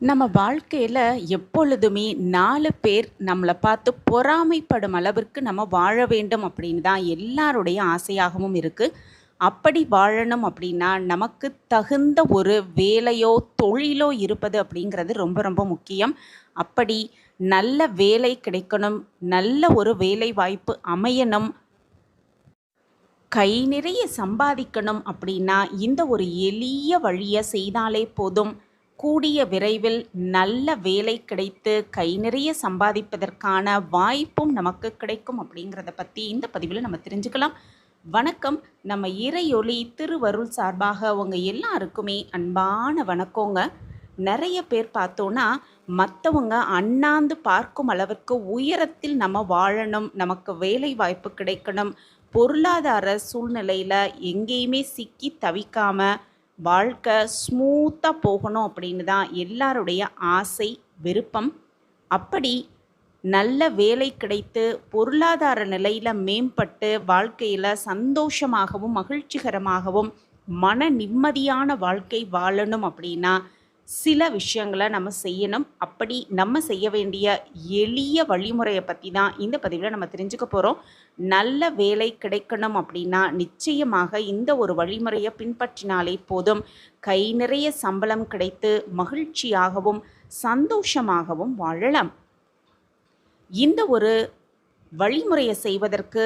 நம்ம வாழ்க்கையில் எப்பொழுதுமே நாலு பேர் நம்மளை பார்த்து பொறாமைப்படும் அளவிற்கு நம்ம வாழ வேண்டும் அப்படின்னு தான் எல்லாருடைய ஆசையாகவும் இருக்குது அப்படி வாழணும் அப்படின்னா நமக்கு தகுந்த ஒரு வேலையோ தொழிலோ இருப்பது அப்படிங்கிறது ரொம்ப ரொம்ப முக்கியம். அப்படி நல்ல வேலை கிடைக்கணும் நல்ல ஒரு வேலை வாய்ப்பு அமையணும் கை நிறைய சம்பாதிக்கணும் அப்படின்னா இந்த ஒரு எளிய வழியை செய்தாலே போதும். கூடிய விரைவில் நல்ல வேலை கிடைத்து கை நிறைய சம்பாதிப்பதற்கான வாய்ப்பும் நமக்கு கிடைக்கும் அப்படிங்கிறத பற்றி இந்த பதிவில் நம்ம தெரிஞ்சுக்கலாம். வணக்கம். நம்ம இறையொளி திருவருள் சார்பாக உங்கள் எல்லாருக்குமே அன்பான வணக்கங்க. நிறைய பேர் பார்த்தோன்னா மற்றவங்க அண்ணாந்து பார்க்கும் அளவுக்கு உயரத்தில் நம்ம வாழணும் நமக்கு வேலை வாய்ப்பு கிடைக்கணும் பொருளாதார சூழ்நிலையில் எங்கேயுமே சிக்கி தவிக்காமல் வாழ்க்கை ஸ்மூத்தாக போகணும் அப்படின்னு தான் எல்லாருடைய ஆசை விருப்பம். அப்படி நல்ல வேலை கிடைத்து பொருளாதார நிலையில் மேம்பட்டு வாழ்க்கையில் சந்தோஷமாகவும் மகிழ்ச்சிகரமாகவும் மன நிம்மதியான வாழ்க்கை வாழணும் அப்படின்னா சில விஷயங்களை நம்ம செய்யணும். அப்படி நம்ம செய்ய வேண்டிய எளிய வழிமுறையை பற்றி தான் இந்த பதிவில் நம்ம தெரிஞ்சுக்க போகிறோம் நல்ல வேலை கிடைக்கணும் அப்படின்னா நிச்சயமாக இந்த ஒரு வழிமுறையை பின்பற்றினாலே போதும். கை நிறைய சம்பளம் கிடைத்து மகிழ்ச்சியாகவும் சந்தோஷமாகவும் வாழலாம். இந்த ஒரு வழிமுறையை செய்வதற்கு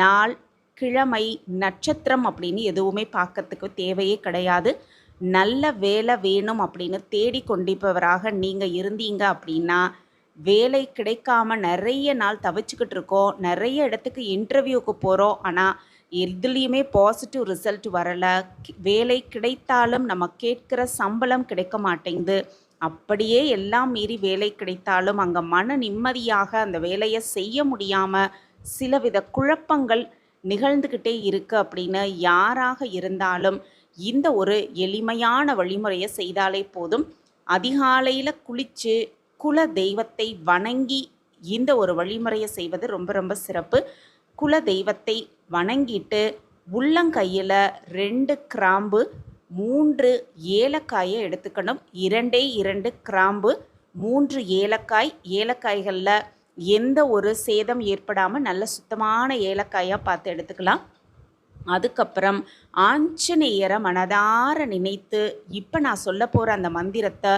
நாள் கிழமை நட்சத்திரம் அப்படின்னு எதுவுமே பார்க்கறதுக்கு தேவையே கிடையாது. நல்ல வேலை வேணும் அப்படின்னு தேடி கொண்டிப்பவராக நீங்கள் இருந்தீங்க அப்படின்னா வேலை கிடைக்காம நிறைய நாள் தவிச்சுக்கிட்டு இருக்கோம் நிறைய இடத்துக்கு இன்டர்வியூக்கு போகிறோம் ஆனால் எதுலேயுமே பாசிட்டிவ் ரிசல்ட் வரலை. வேலை கிடைத்தாலும் நம்ம கேட்குற சம்பளம் கிடைக்க மாட்டேங்குது. அப்படியே எல்லாம் மீறி வேலை கிடைத்தாலும் அங்கே மன நிம்மதியாக அந்த வேலையை செய்ய முடியாமல் சிலவித குழப்பங்கள் நிகழ்ந்துக்கிட்டே இருக்குது அப்படின்னு யாராக இருந்தாலும் இந்த ஒரு எளிமையான வழிமுறையை செய்தாலே போதும். அதிகாலையில் குளித்து குல தெய்வத்தை வணங்கி இந்த ஒரு வழிமுறையை செய்வது ரொம்ப ரொம்ப சிறப்பு. குல தெய்வத்தை வணங்கிட்டு உள்ளங்கையில் ரெண்டு கிராம்பு மூன்று ஏலக்காயை எடுத்துக்கணும். இரண்டே இரண்டு கிராம்பு மூன்று ஏலக்காய். ஏலக்காய்களில் எந்த ஒரு சேதம் ஏற்படாமல் நல்ல சுத்தமான ஏலக்காயாக பார்த்து எடுத்துக்கலாம். அதுக்கப்புறம் ஆஞ்சநேயரை மனதார நினைத்து இப்போ நான் சொல்ல போகிற அந்த மந்திரத்தை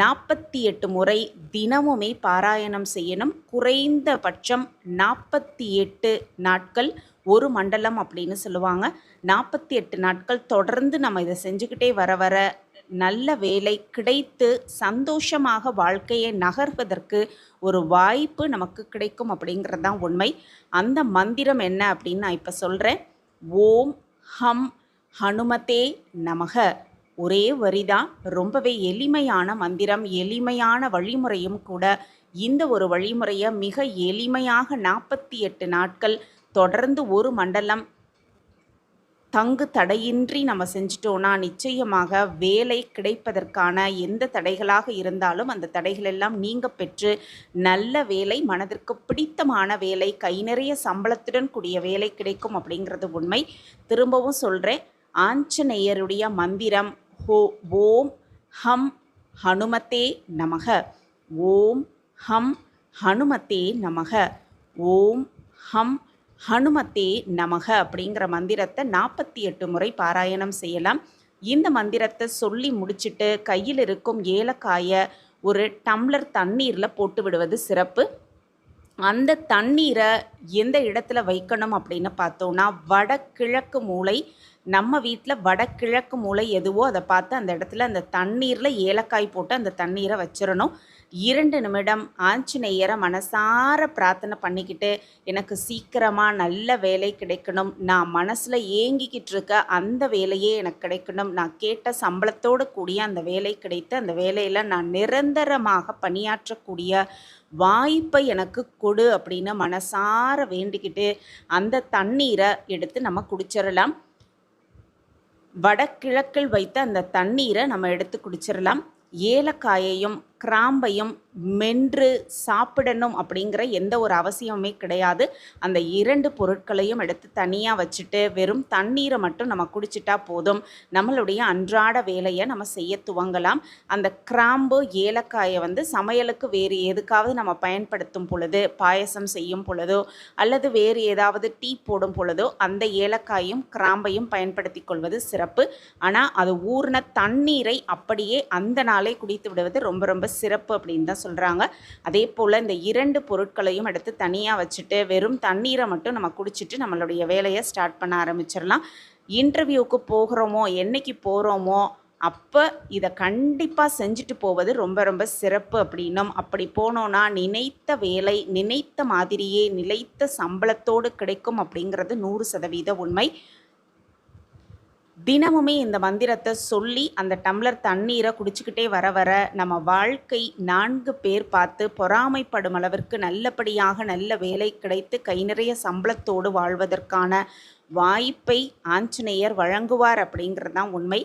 நாற்பத்தி எட்டு முறை தினமுமே பாராயணம் செய்யணும். குறைந்தபட்சம் நாற்பத்தி எட்டு நாட்கள் ஒரு மண்டலம் அப்படின்னு சொல்லுவாங்க. நாற்பத்தி எட்டு நாட்கள் தொடர்ந்து நம்ம இதை செஞ்சுக்கிட்டே வர வர நல்ல வேலை கிடைத்து சந்தோஷமாக வாழ்க்கையை நகர்வதற்கு ஒரு வாய்ப்பு நமக்கு கிடைக்கும் அப்படிங்கிறது தான் உண்மை. அந்த மந்திரம் என்ன அப்படின்னு நான் இப்போ சொல்கிறேன் ஓம் ஹம் ஹனுமதே நமக. ஒரே வரிதான் ரொம்பவே எளிமையான மந்திரம் எளிமையான வழிமுறையும் கூட இந்த ஒரு வழிமுறையை மிக எளிமையாக நாற்பத்தி எட்டு நாட்கள் தொடர்ந்து ஒரு மண்டலம் தங்கு தடையின்றி நம்ம செஞ்சிட்டோம்னா நிச்சயமாக வேலை கிடைப்பதற்கான எந்த தடைகளாக இருந்தாலும் அந்த தடைகள் எல்லாம் நீங்க பெற்று நல்ல வேலை மனதிற்கு பிடித்தமான வேலை கை நிறைய சம்பளத்துடன் கூடிய வேலை கிடைக்கும் அப்படிங்கிறது உண்மை. திரும்பவும் சொல்கிறேன் ஆஞ்சநேயருடைய மந்திரம் ஹோ ஓம் ஹம் ஹனுமத்தே நமக. ஓம் ஹம் ஹனுமத்தே நமக. ஓம் ஹம் ஹனுமத்தே நமக அப்படிங்கிற மந்திரத்தை நாற்பத்தி எட்டு முறை பாராயணம் செய்யலாம். இந்த மந்திரத்தை சொல்லி முடிச்சுட்டு கையில் இருக்கும் ஏலக்காயை ஒரு டம்ளர் தண்ணீரில் போட்டு விடுவது சிறப்பு. அந்த தண்ணீரை எந்த இடத்துல வைக்கணும் அப்படின்னு பார்த்தோன்னா வடகிழக்கு மூளை நம்ம வீட்டில் வடகிழக்கு மூளை எதுவோ அதை பார்த்து அந்த இடத்துல அந்த தண்ணீரில் ஏலக்காய் போட்டு அந்த தண்ணீரை வச்சிடணும். இரண்டு நிமிடம் ஆஞ்சநேயரை மனசார பிரார்த்தனை பண்ணிக்கிட்டு எனக்கு சீக்கிரமாக நல்ல வேலை கிடைக்கணும். நான் மனசில் ஏங்கிக்கிட்டு இருக்க அந்த வேலையே எனக்கு கிடைக்கணும். நான் கேட்ட சம்பளத்தோடு கூடிய அந்த வேலை கிடைத்து அந்த வேலையில் நான் நிரந்தரமாக பணியாற்றக்கூடிய வாய்ப்பை எனக்கு கொடு அப்படின்னு மனசார வேண்டிக்கிட்டு அந்த தண்ணீரை எடுத்து நம்ம குடிச்சிடலாம். வடகிழக்கில் வைத்த அந்த தண்ணீரை நம்ம எடுத்து குடிச்சிடலாம். ஏலக்காயையும் கிராம்பையும் மென்று சாப்பிடணும் அப்படிங்கிற எந்த ஒரு அவசியமுமே கிடையாது. அந்த இரண்டு பொருட்களையும் எடுத்து தனியாக வச்சுட்டு வெறும் தண்ணீரை மட்டும் நம்ம குடிச்சிட்டா போதும். நம்மளுடைய அன்றாட வேலையை நம்ம செய்ய துவங்கலாம். அந்த கிராம்பு ஏலக்காயை வந்து சமையலுக்கு வேறு எதுக்காவது நம்ம பயன்படுத்தும் பொழுது பாயசம் செய்யும் பொழுதோ அல்லது வேறு ஏதாவது டீ போடும் பொழுதோ அந்த ஏலக்காயும் கிராம்பையும் பயன்படுத்தி கொள்வது சிறப்பு. ஆனால் அது ஊர்ன தண்ணீரை அப்படியே அந்த நாளே குடித்து விடுவது ரொம்ப ரொம்ப சிறப்பு அப்படின்னு தான் சொல்கிறாங்க அதே போல் இந்த இரண்டு பொருட்களையும் எடுத்து தனியாக வச்சுட்டு வெறும் தண்ணீரை மட்டும் நம்ம குடிச்சிட்டு நம்மளுடைய வேலையை ஸ்டார்ட் பண்ண ஆரம்பிச்சிடலாம். இன்டர்வியூக்கு போகிறோமோ என்னைக்கு போகிறோமோ அப்போ இதை கண்டிப்பாக செஞ்சுட்டு போவது ரொம்ப ரொம்ப சிறப்பு அப்படின்னும். அப்படி போனோன்னா நினைத்த வேலை நினைத்த மாதிரியே நிலைத்த சம்பளத்தோடு கிடைக்கும் அப்படிங்கிறது நூறு சதவீத உண்மை. தினமுமே இந்த மந்திரத்தை சொல்லி அந்த டம்ளர் தண்ணீரை குடிச்சுக்கிட்டே வர வர நம்ம வாழ்க்கை நான்கு பேர் பார்த்து பொறாமைப்படும் அளவிற்கு நல்லபடியாக நல்ல வேலை கிடைத்து கை நிறைய சம்பளத்தோடு வாழ்வதற்கான வாய்ப்பை ஆஞ்சநேயர் வழங்குவார் அப்படிங்கிறது தான் உண்மை.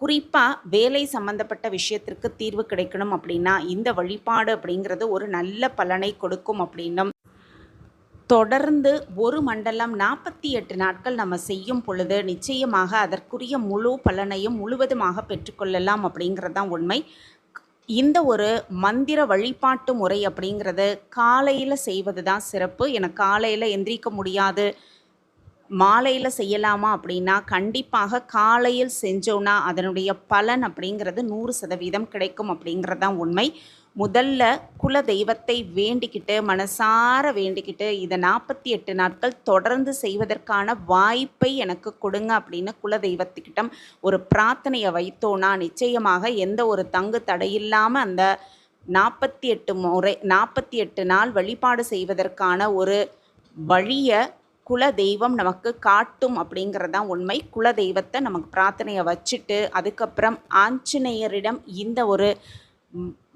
குறிப்பாக வேலை சம்பந்தப்பட்ட விஷயத்திற்கு தீர்வு கிடைக்கணும் அப்படின்னா இந்த வழிபாடு அப்படிங்கிறது ஒரு நல்ல பலனை கொடுக்கும் அப்படின்னும் தொடர்ந்து ஒரு மண்டலம் நாற்பத்தி எட்டு நாட்கள் நம்ம செய்யும் பொழுது நிச்சயமாக அதற்குரிய முழு பலனையும் முழுவதுமாக பெற்றுக்கொள்ளலாம் அப்படிங்கிறது தான் உண்மை. இந்த ஒரு மந்திர வழிபாட்டு முறை அப்படிங்கிறது காலையில் செய்வது தான் சிறப்பு. எனக்கு காலையில் எந்திரிக்க முடியாது. மாலையில் செய்யலாமா அப்படின்னா கண்டிப்பாக காலையில் செஞ்சோன்னா அதனுடைய பலன் அப்படிங்கிறது நூறு சதவீதம் கிடைக்கும் அப்படிங்கிறது தான் உண்மை. முதல்ல குல தெய்வத்தை வேண்டிக்கிட்டு மனசார வேண்டிக்கிட்டு இதை நாற்பத்தி எட்டு நாட்கள் தொடர்ந்து செய்வதற்கான வாய்ப்பை எனக்கு கொடுங்க அப்படின்னு குல தெய்வத்துக்கிட்ட ஒரு பிரார்த்தனையை வைத்தோன்னா நிச்சயமாக எந்த ஒரு தங்கு தடையில்லாமல் அந்த நாற்பத்தி எட்டு முறை நாற்பத்தி எட்டு நாள் வழிபாடு செய்வதற்கான ஒரு வழியை குல தெய்வம் நமக்கு காட்டும் அப்படிங்கிறது தான் உண்மை. குல தெய்வத்தை நமக்கு பிரார்த்தனையை வச்சுட்டு அதுக்கப்புறம் ஆஞ்சநேயரிடம் இந்த ஒரு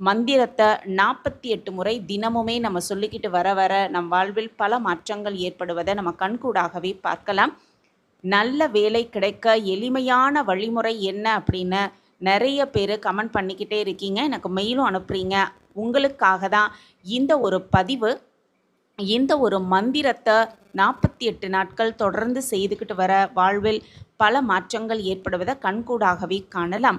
மந்திரத்தை நாற்பத்தி எட்டு முறை தினமுமே நம்ம சொல்லிக்கிட்டு வர வர நம் வாழ்வில் பல மாற்றங்கள் ஏற்படுவதை நம்ம கண்கூடாகவே பார்க்கலாம். நல்ல வேலை கிடைக்க எளிமையான வழிமுறை என்ன அப்படின்னு நிறைய பேர் கமெண்ட் பண்ணிக்கிட்டே இருக்கீங்க. எனக்கு மெயிலும் அனுப்புகிறீங்க உங்களுக்காக தான் இந்த ஒரு பதிவு இந்த ஒரு மந்திரத்தை நாற்பத்தி எட்டு நாட்கள் தொடர்ந்து செய்துக்கிட்டு வர வாழ்வில் பல மாற்றங்கள் ஏற்படுவதை கண்கூடாகவே காணலாம்.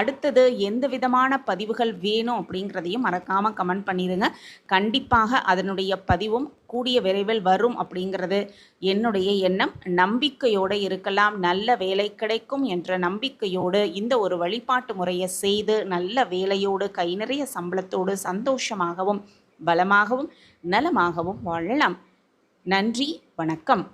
அடுத்தது எந்த விதமான பதிவுகள் வேணும் அப்படிங்கிறதையும் மறக்காமல் கமெண்ட் பண்ணிடுங்க கண்டிப்பாக அதனுடைய பதிவும் கூடிய விரைவில் வரும் அப்படிங்கிறது என்னுடைய எண்ணம். நம்பிக்கையோடு இருக்கலாம். நல்ல வேலை கிடைக்கும் என்ற நம்பிக்கையோடு இந்த ஒரு வழிபாட்டு முறையை செய்து நல்ல வேலையோடு கை நிறைய சம்பளத்தோடு சந்தோஷமாகவும் பலமாகவும் நலமாகவும் வாழலாம். நன்றி வணக்கம்.